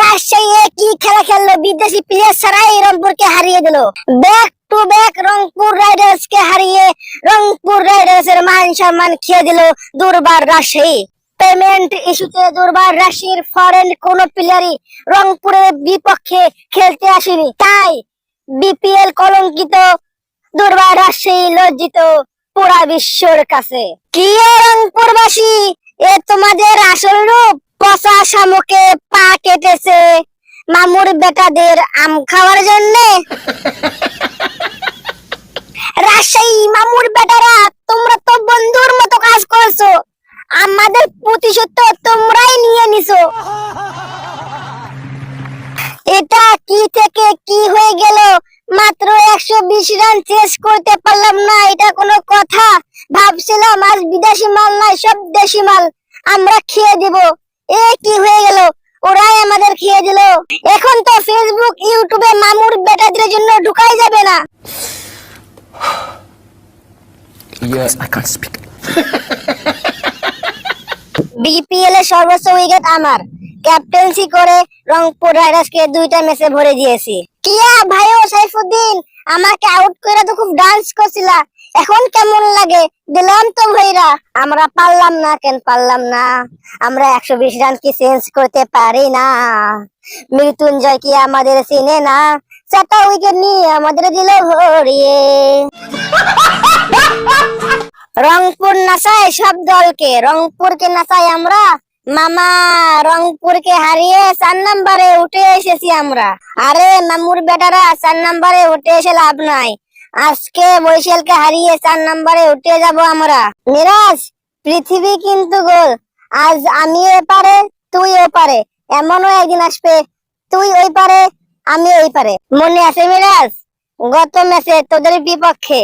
রাজশাহী কি খেলা খেললো? রংপুরকে হারিয়ে দিল। Back to back Rangpur Riders কে হারিয়ে রংপুর রাইডার্স এর মান সম্মান খেয়ে দিল দুর্বার রাজশাহী। পেমেন্ট ইস্যুতে দুর্বার রাশির ফরেন কোন প্লেয়ারই রংপুরের বিপক্ষে খেলতে আসেনি। তাই বিপিএল কলঙ্কিত দুর্বার রাজশাহী লজ্জিত পুরা বিশ্বর কাছে। কি রংপুরবাসী, এ তোমাদের আসল রূপ। পচা শামুকে পা কেটেছে মামুর বেটাদের আম খাওয়ার জন্যে। রাজশাহী মামুর বেটারা, তোমরা তো বন্ধুর মতো কাজ করছ। আমাদের প্রতিশোধ তো তোমরাই নিয়ে নিছো। এটা কি থেকে কি হয়ে গেল? মাত্র একশো বিশ রান চেস করতে পারলাম না, এটা কোনো কথা। ভাবছিলাম আজ বিদেশি মাল নয়, সব দেশি মাল। আমরা খেয়ে দিব। এ কি হয়ে গেল? ওরাই আমাদের খেয়ে দিল। এখন তো ফেসবুক ইউটিউবে মামুর বেটাদের জন্য ঢুকাই যাবে না। Yes, I can't speak. BPL এর সর্বোচ্চ উইকেট আমার। ক্যাপ্টেন্সি করে রংপুর রাইডার্স কে দুইটা ম্যাচে ভরে দিয়েছি। কিয়া ভাইও সাইফুদ্দিন আমাকে আউট করে তো খুব ডান্স করছিলা। এখন কেমন লাগে? দিলাম তো ভাইরা। আমরা পারলাম না কেন পারলাম না। আমরা একশো বিশ রান কি চেঞ্জ করতে পারি না। মৃত্যুঞ্জয় কি আমাদের চিনে না? চারটা উইকেট নিয়ে আমাদের দিল ভরিয়ে রংপুর নাচায় সব দলকে। রংপুরকে নাচাই আমরা। মামা, রংপুরকে হারিয়ে চার নাম্বারে উঠে এসেছি আমরা। আরে মামুর বেটারা, চার নাম্বারে উঠে এসে লাভ নাই। আজকে বৈশালকে হারিয়ে চার নাম্বারে উঠে যাব আমরা। মিরাজ পৃথিবী কিন্তু গোল। আজ আমি এপারে তুই ওপারে এমনও একদিন আসবে, তুই ওই পারে আমি এই পারে। মনে আছে মিরাজ গত ম্যাচে তোদের বিপক্ষে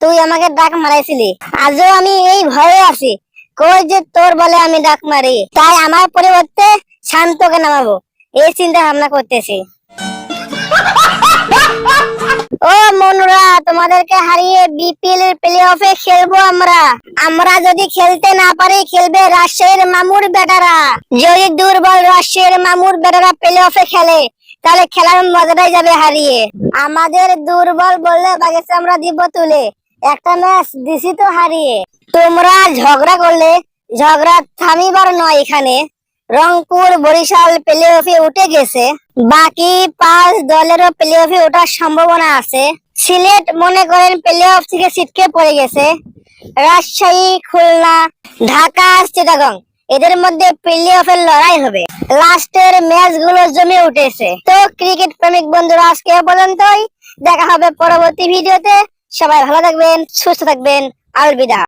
তুই আমাকে ডাক মারাইছিলি। আজও আমি এই ভয়ে আছি। কই যে তোর বলে আমি ডাক মারি? তাই আমার পরিবর্তে শান্তকে নামাবো। এই চিন্তা ভাবনা করতেছি। ও মনুরা, তোমাদেরকে হারিয়ে বিপিএল এর প্লে অফে খেলব আমরা। আমরা যদি খেলতে না পারি, খেলবে মামুর বেটারা। যদি দুর্বল মামুর বেটারা প্লে অফে খেলে, তাহলে খেলার মজাটাই যাবে হারিয়ে। আমাদের দুর্বল বললে বাগেছে আমরা দিব তুলে। একটা ম্যাচ দিছি তো হারিয়ে। তোমরা ঝগড়া করলে, ঝগড়া থামিবার নয় এখানে। রংপুর বরিশাল প্লে অফে উঠে গেছে। বাকি পাঁচ দলেরও প্লে অফে ওঠার সম্ভাবনা আছে। সিলেট মনে করেন প্লে অফ থেকে ছিটকে পড়ে গেছে। রাজশাহী, খুলনা, ঢাকা, চিটাগং, এদের মধ্যে প্লে অফের লড়াই হবে। লাস্টের ম্যাচগুলো জমে উঠেছে। তো ক্রিকেট প্রেমিক বন্ধুরা, আজকে পর্যন্তই। দেখা হবে পরবর্তী ভিডিওতে। সবাই ভালো থাকবেন, সুস্থ থাকবেন। আলবিদা।